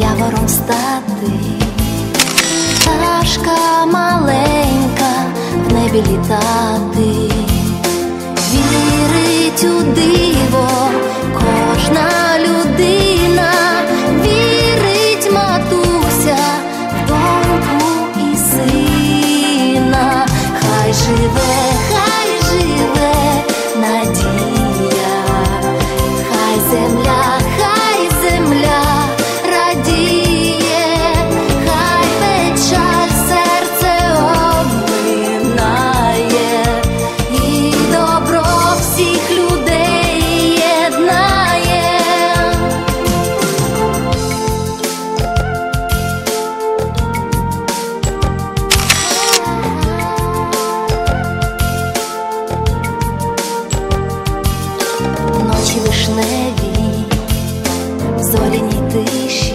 явором стати, пташка маленька в небі літати, вірить у диво кожна зоряній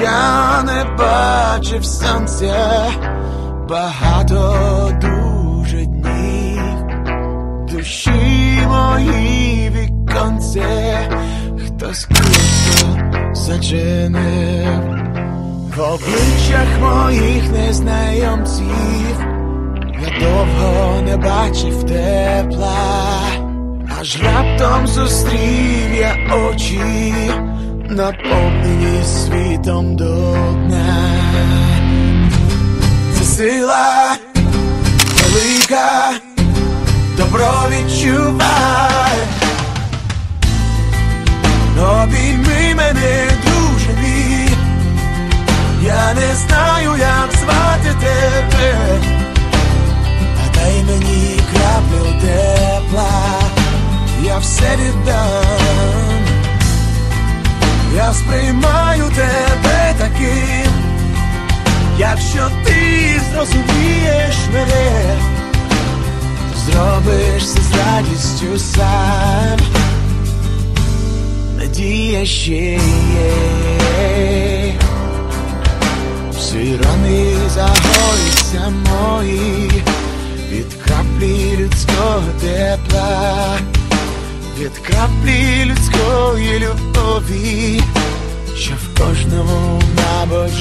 Я не бачив сонця багато дуже днів, душі мої віконце, хтось круто зачинив. В обличчях моїх незнайомців. Я довго не бачив тепла, аж раптом зустрів я очі, наповнені світом до дна. Це сила велика, добро відчувай. Обійми мене, друже мій, я не знаю, як звати тебе. А дай мені краплю тепла, я все віддам. Я сприймаю тебе таким, якщо ти зрозумієш мене, то зробиш це з радістю сам. Надія ще є. Всі рани загоються мої від краплі людського тепла, від краплі людської любові, що в кожному мабуть